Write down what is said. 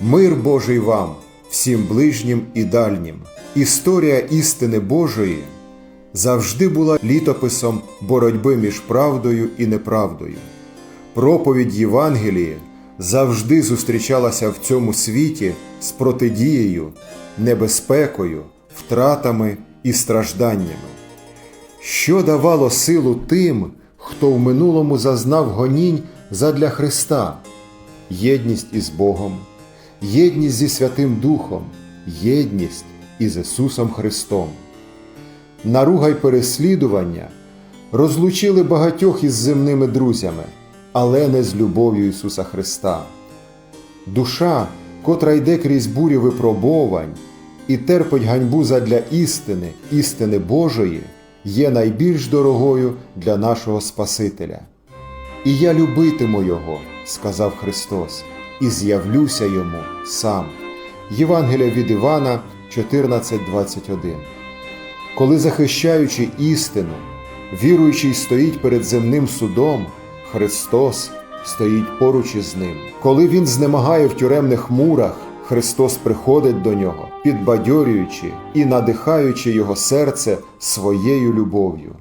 Мир Божий вам, всім ближнім і дальнім. Історія істини Божої завжди була літописом боротьби між правдою і неправдою. Проповідь Євангелії завжди зустрічалася в цьому світі з протидією, небезпекою, втратами і стражданнями. Що давало силу тим, хто в минулому зазнав гонінь задля Христа? Єдність із Богом, єдність зі Святим Духом, єдність із Ісусом Христом. Наруга й переслідування розлучили багатьох із земними друзями, але не з любов'ю Ісуса Христа. Душа, котра йде крізь бурі випробовань і терпить ганьбу задля істини, істини Божої, є найбільш дорогою для нашого Спасителя. І я любитиму Його, сказав Христос, і з'явлюся йому сам. Євангелія від Івана 14:21. Коли захищаючи істину, віруючий стоїть перед земним судом, Христос стоїть поруч із ним. Коли він знемагає в тюремних мурах, Христос приходить до нього, підбадьорюючи і надихаючи його серце своєю любов'ю.